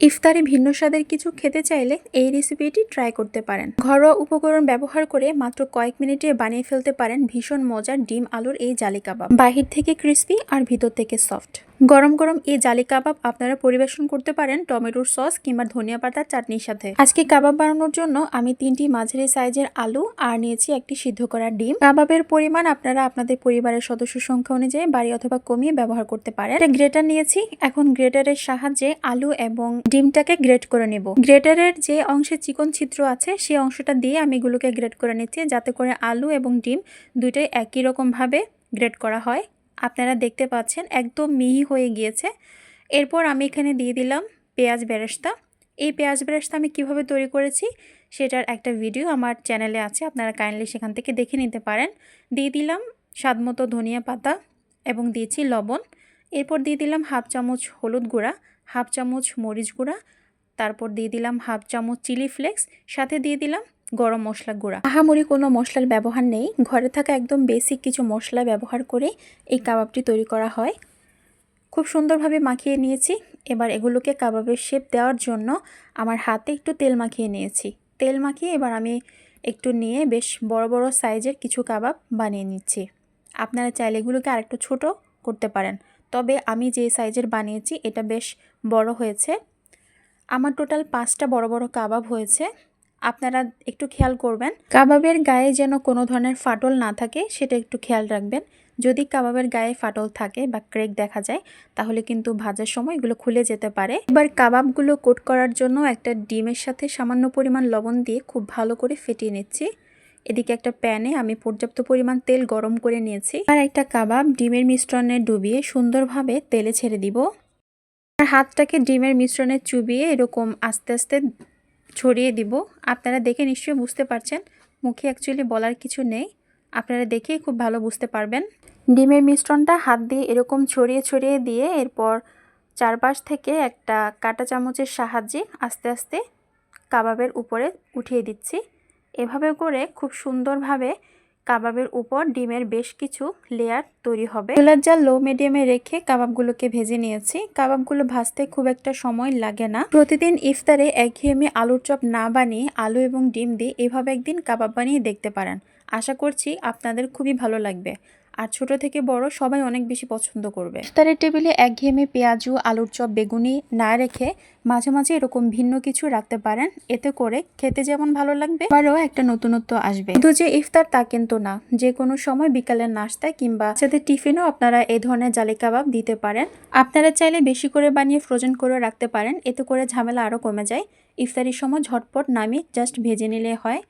ইফতারে ভিন্ন স্বাদের কিছু খেতে চাইলে এই রেসিপিটি ট্রাই করতে পারেন। ঘরোয়া উপকরণ ব্যবহার করে মাত্র কয়েক মিনিটে বানিয়ে ফেলতে পারেন ভীষণ মজার ডিম আলুর এই জালি কাবাব। বাহির থেকে ক্রিস্পি আর ভিতর থেকে সফট গরম গরম এই জালি কাবাব আপনারা পরিবেশন করতে পারেন টমেটোর সস কিংবা ধনিয়া পাতার চাটনির সাথে। আজকে কাবাব বানানোর জন্য আমি তিনটি মাঝারি সাইজের আলু আর নিয়েছি একটি সিদ্ধ করা ডিম। কাবাবের পরিমাণ আপনারা আপনাদের পরিবারের সদস্য সংখ্যা অনুযায়ী বাড়ি অথবা কমিয়ে ব্যবহার করতে পারেন। গ্রেটার নিয়েছি, এখন গ্রেটারের সাহায্যে আলু এবং ডিমটাকে গ্রেট করে নেব। গ্রেটারের যে অংশে চিকন ছিদ্র আছে সেই অংশটা দিয়ে আমি এগুলোকে গ্রেট করে নিচ্ছি যাতে করে আলু এবং ডিম দুইটাই একই রকম ভাবে গ্রেট করা হয়। আপনারা দেখতে পাচ্ছেন একদম মিহি হয়ে গিয়েছে। এরপর আমি এখানে দিয়ে দিলাম পেঁয়াজ বেরেস্তা। এই পেঁয়াজ বেরেস্তা আমি কীভাবে তৈরি করেছি সেটার একটা ভিডিও আমার চ্যানেলে আছে, আপনারা কাইন্ডলি সেখান থেকে দেখে নিতে পারেন। দিয়ে দিলাম স্বাদমতো ধনিয়া পাতা এবং দিয়েছি লবণ। এরপর দিয়ে দিলাম হাফ চামচ হলুদ গুঁড়া, হাফ চামচ মরিচ গুঁড়া, তারপর দিয়ে দিলাম হাফ চামচ চিলি ফ্লেক্স, সাথে দিয়ে দিলাম গরম মশলা গুঁড়া। আহামরি কোনো মশলার ব্যবহার নেই। ঘরে থাকা একদম বেসিক কিছু মশলা ব্যবহার করে এই কাবাবটি তৈরি করা হয়। খুব সুন্দরভাবে মাখিয়ে নিয়েছি। এবার এগুলোকে কাবাবের শেপ দেওয়ার জন্য আমার হাতে একটু তেল মাখিয়ে নিয়েছি। তেল মাখিয়ে এবার আমি একটু নিয়ে বেশ বড় বড় সাইজের কিছু কাবাব বানিয়ে নিচ্ছি। আপনারা চাইলে এগুলোকে আরেকটু ছোট করতে পারেন। তবে আমি যে সাইজের বানিয়েছি, এটা বেশ বড় হয়েছে। আমার টোটাল পাঁচটা বড় বড় কাবাব হয়েছে। আপনারা একটু খেয়াল করবেন। কাবাবের গায়ে যেন কোনো ধরনের ফাটল না থাকে, সেটা একটু খেয়াল রাখবেন। যদি কাবাবের গায়ে ফাটল থাকে বা ক্রেক দেখা যায়, তাহলে কিন্তু ভাজার সময় এগুলো খুলে যেতে পারে। এবার কাবাবগুলো কোট করার জন্য একটা ডিমের সাথে সামান্য পরিমাণ লবণ দিয়ে খুব ভালো করে ফেটিয়ে নিচ্ছি। এদিকে একটা প্যানে আমি পর্যাপ্ত পরিমাণ তেল গরম করে নিয়েছি। আর একটা কাবাব ডিমের মিশ্রণে ডুবিয়ে সুন্দরভাবে তেলে ছেড়ে দিব। আর হাতটাকে ডিমের মিশ্রণে চুবিয়ে এরকম আস্তে আস্তে ছড়িয়ে দিব। আপনারা দেখে নিশ্চয়ই বুঝতে পারছেন। মুখে অ্যাকচুয়ালি বলার কিছু নেই। আপনারা দেখেই খুব ভালো বুঝতে পারবেন। ডিমের মিশ্রণটা হাত দিয়ে এরকম ছড়িয়ে ছড়িয়ে দিয়ে এরপর চারপাশ থেকে একটা কাটা চামচের সাহায্যে আস্তে আস্তে কাবাবের উপরে উঠিয়ে দিচ্ছি। এভাবে করে খুব সুন্দরভাবে কাবাবের উপর ডিমের বেশ কিছু লেয়ার তৈরি হবে। চুলার জাল লো মিডিয়ামে রেখে কাবাবগুলোকে ভেজে নিয়েছি। কাবাবগুলো ভাজতে খুব একটা সময় লাগে না। প্রতিদিন ইফতারে একঘেয়েমি আলুর চপ না বানিয়ে আলু এবং ডিম দিয়ে এভাবে একদিন কাবাব বানিয়ে দেখতে পারেন। আশা করছি আপনাদের খুবই ভালো লাগবে। আর ছোট থেকে বড় সবাই অনেক বেশি পছন্দ করবে। ইফতারের টেবিলে একঘেয়েমি পেঁয়াজু, আলুর চপ, বেগুনি না রেখে মাঝে মাঝে এরকম ভিন্ন কিছু রাখতে পারেন। এতে করে খেতে যেমন ভালো লাগবে, আবারও একটা নতুনত্ব আসবে। কিন্তু যে ইফতার তা কিন্তু না, যে কোনো সময় বিকালের নাস্তায় কিংবা সাথে টিফিনও আপনারা এই ধরনের জালি কাবাব দিতে পারেন। আপনারা চাইলে বেশি করে বানিয়ে ফ্রোজেন করে রাখতে পারেন, এতে করে ঝামেলা আরও কমে যায়। ইফতারির সময় ঝটপট নামিয়ে জাস্ট ভেজে নিলে হয়।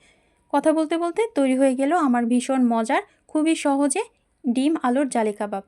কথা বলতে বলতে তৈরি হয়ে গেল আমার ভীষণ মজার, খুবই সহজে ডিম, আলুর জালি কাবাব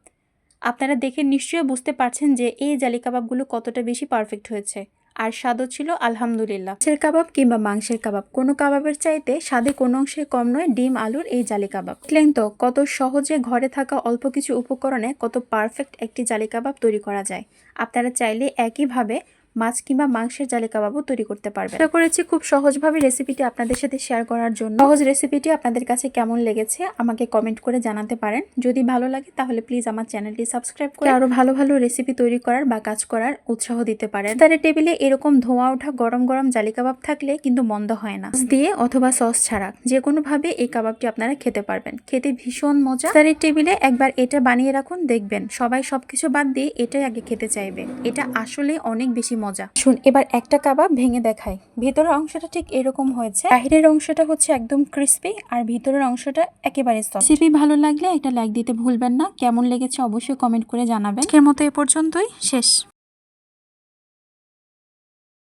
আপনারা দেখে নিশ্চয়ই বুঝতে পারছেন যে এই জালি কাবাবগুলো কতটা বেশি পারফেক্ট হয়েছে। আর স্বাদও ছিল আলহামদুলিল্লাহ। মাছের কাবাব কিংবা মাংসের কাবাব, কোনো কাবাবের চাইতে স্বাদে কোনো অংশে কম নয় ডিম, আলুর এই জালি কাবাব দেখলেন তো কত সহজে ঘরে থাকা অল্প কিছু উপকরণে কত পারফেক্ট একটি জালি কাবাব তৈরি করা যায়। আপনারা চাইলে একইভাবে মাছ কিংবা মাংসের জালি কাবাবও তৈরি করতে পারবেন। চেষ্টা করেছি খুব সহজভাবে রেসিপিটি আপনাদের সাথে শেয়ার করার জন্য। সহজ রেসিপিটি আপনাদের কাছে কেমন লেগেছে, আমাকে কমেন্ট করে জানাতে পারেন। যদি ভালো লাগে, তাহলে প্লিজ আমার চ্যানেলটি সাবস্ক্রাইব করে আরও ভালো ভালো রেসিপি তৈরি করার বা কাজ করার উৎসাহ দিতে পারেন। তার টেবিলে এরকম ধোঁয়া ওঠা, গরম গরম জালি কাবাব থাকলে কিন্তু মন্দ হয় না। দিয়ে অথবা সস ছাড়া যে কোনো ভাবে এই কাবাবটি আপনারা খেতে পারবেন। খেতে ভীষণ মজা। তার টেবিলে একবার এটা বানিয়ে রাখুন, দেখবেন সবাই সবকিছু বাদ দিয়ে এটাই আগে খেতে চাইবে। এটা আসলে অনেক বেশি মজা। শুন এবার একটা কাবাব ভেঙে দেখাই। ভেতরের অংশটা ঠিক এরকম হয়েছে। বাহিরের অংশটা হচ্ছে একদম ক্রিস্পি আর ভিতরের অংশটা একেবারে সফট রেসিপি ভালো লাগলে একটা লাইক দিতে ভুলবেন না। কেমন লেগেছে অবশ্যই কমেন্ট করে জানাবেন। এর মতো এ পর্যন্তই। শেষ।